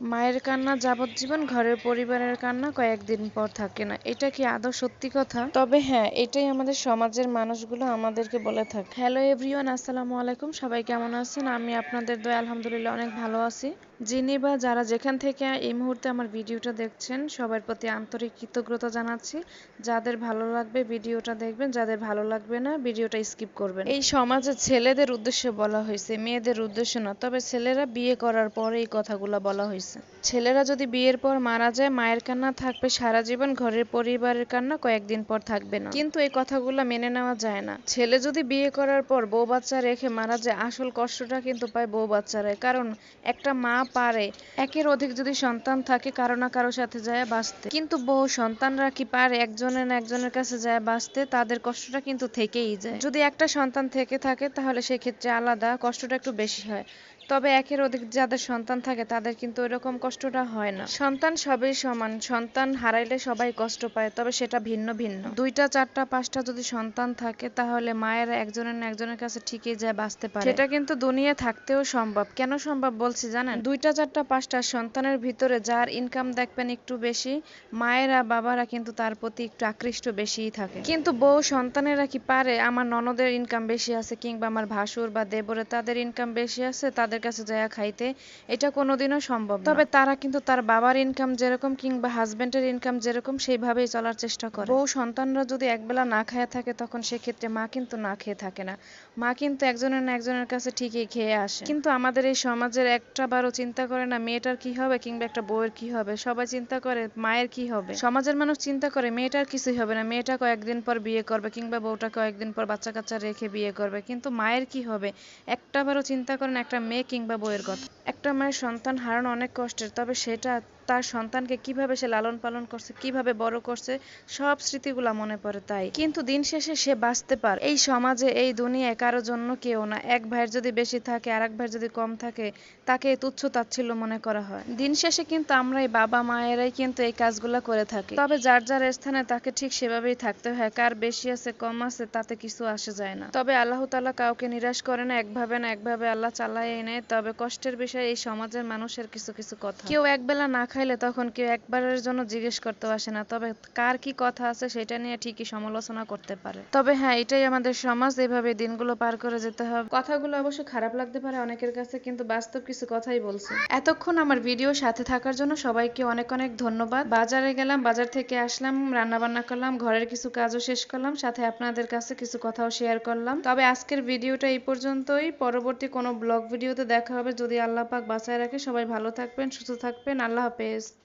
মায়ের কান্না যাবজ্জীবন ঘরের পরিবারের কান্না কয়েকদিন পর থাকে না। এটা কি আদৌ সত্যি কথা? তবে হ্যাঁ এটাই আমাদের সমাজের মানুষগুলো আমাদেরকে বলে থাকে। হ্যালো এভরিওয়ান আসসালামু আলাইকুম। সবাই কেমন আছেন? আমি আপনাদের দয়া আলহামদুলিল্লাহ অনেক ভালো আছি। যিনি বা যারা যেখান থেকে এই মুহূর্তে আমার ভিডিওটা দেখছেন, সবার প্রতি আন্তরিক কৃতজ্ঞতা জানাচ্ছি। যাদের ভালো লাগবে ভিডিওটা দেখবেন, যাদের ভালো লাগবে না ভিডিওটা স্কিপ করবেন। এই সমাজে ছেলেদের উদ্দেশ্যে বলা হয়েছে, মেয়েদের উদ্দেশ্যে না, তবে ছেলেরা বিয়ে করার পরে এই কথাগুলো বলা হয়েছে। ছেলেরা যদি বিয়ের পর মারা যায়, মায়ের কান্না থাকবে সারা জীবন, ঘরের পরিবারের কান্না কয়েকদিন পর থাকবে না। কিন্তু এই কথাগুলো মেনে নেওয়া যায় না। ছেলে যদি বিয়ে করার পর বউ বাচ্চা রেখে মারা যায়, আসল কষ্টটা কিন্তু পায় বউ বাচ্চারাই। কারণ একটা মা পারে। একের অধিক যদি সন্তান থাকে, কারও না কারও সাথে যায় বাঁচতে। কিন্তু বহু সন্তানরা কি পারে? একজনের না একজনের কাছে যায় বাঁচতে, তাদের কষ্টটা কিন্তু থেকেই যায়। যদি একটা সন্তান থেকে থাকে, তাহলে সেক্ষেত্রে আলাদা কষ্টটা একটু বেশি হয়। তবে একের অধিক যাদের সন্তান থাকে, তাদের কিন্তু ওইরকম কষ্টটা হয় না। সন্তান সবই সমান। সন্তান হারাইলে সবাই কষ্ট পায়, তবে সেটা ভিন্ন ভিন্ন। দুইটা, চারটা, পাঁচটা যদি সন্তান থাকে, তাহলে মায়েরা একজনের না একজনের কাছে ঠিকই যায় বাঁচতে পারে। সেটা কিন্তু দুনিয়া থাকতেও সম্ভব। কেন সম্ভব বলছি জানেন? দুইটা চারটা পাঁচটা সন্তানের ভিতরে যার ইনকাম দেখবেন একটু বেশি, মায়েরা, বাবারা কিন্তু তার প্রতি একটু আকৃষ্ট বেশিই থাকে। কিন্তু বউ সন্তানেরা কি পারে? আমার ননদের ইনকাম বেশি আছে কিংবা আমার ভাসুর বা দেবরে তাদের ইনকাম বেশি আছে, তাদের কাছে যায় খাইতে এটা কোনোদিনও সম্ভব তবে তারা কিন্তু তার বাবার ইনকাম যেরকম কিংবা হাজবেন্ডের ইনকাম যেরকম সেইভাবেই চলার চেষ্টা করে। বউ সন্তানরা যদি একবেলা না খায় থাকে, তখন সেক্ষেত্রে মা কিন্তু না খেয়ে থাকে না। মা কিন্তু একজনের না একজনের কাছে ঠিকই খেয়ে আসে। কিন্তু আমাদের এই সমাজের একটা বারও চিন্তা করে না, মেয়েটার কি হবে কিংবা একটা বউয়ের কি হবে? সবাই চিন্তা করে মায়ের কি হবে? সমাজের মানুষ চিন্তা করে মেয়েটার কিছুই হবে না। মেয়েটা কয়েকদিন পর বিয়ে করবে কিংবা বউটা কয়েকদিন পর বাচ্চা কাচ্চা রেখে বিয়ে করবে। কিন্তু মায়ের কি হবে? একটা বারও চিন্তা করেন একটা মেয়ে কিংবা বউয়ের কথা। একটা মায়ের সন্তান হারানো অনেক কষ্টের, তবে সেটা তার সন্তানকে কীভাবে সে লালন পালন করছে, কীভাবে বড় করছে, সব স্মৃতিগুলা মনে পড়ে তাই। কিন্তু দিন শেষে সে বাঁচতে পারে। এই সমাজে, এই দুনিয়ায় কারোর জন্য কেউ না। এক ভাইয়ের যদি বেশি থাকে আর এক ভাইয়ের যদি কম থাকে, তাকে তুচ্ছ তাচ্ছিল্য মনে করা হয়। দিন শেষে কিন্তু আমরাই বাবা মায়েরাই কিন্তু এই কাজগুলা করে থাকি। তবে যার যার স্থানে তাকে ঠিক সেভাবেই থাকতে হয়। কার বেশি আছে, কম আছে, তাতে কিছু আসে যায় না। তবে আল্লাহ তাআলা কাউকে নিরাশ করে না, একভাবে না, একভাবে আল্লাহ চালায় নেয়। তবে কষ্টের বিষয়, এই সমাজের মানুষের কিছু কিছু কথা। কেউ একবেলা না খাইলে তখন কেউ একবারের জন্য জিজ্ঞেস করতেও আসে না। তবে কার কি কথা আছে সেটা নিয়ে ঠিকই সমালোচনা করতে পারে। তবে হ্যাঁ এটাই আমাদের সমাজ। এভাবে দিনগুলো পার করে যেতে হবে। কথাগুলো অবশ্য খারাপ লাগতে পারে অনেকের কাছে, কিন্তু বাস্তব কিছু কথাই বলছে এতক্ষণ আমার ভিডিও সাথে থাকার জন্য সবাইকে অনেক অনেক ধন্যবাদ। বাজারে গেলাম, বাজার থেকে আসলাম রান্না বান্না করলাম, ঘরের কিছু কাজও শেষ করলাম, সাথে আপনাদের কাছে কিছু কথাও শেয়ার করলাম। তবে আজকের ভিডিওটা এই পর্যন্তই। পরবর্তী কোনো ব্লগ ভিডিওতে দেখা হবে। যদি আল্লাহ পাক বাঁচায় রাখে, সবাই ভালো থাকবেন, সুস্থ থাকবেন। আল্লাহ হাফেজ।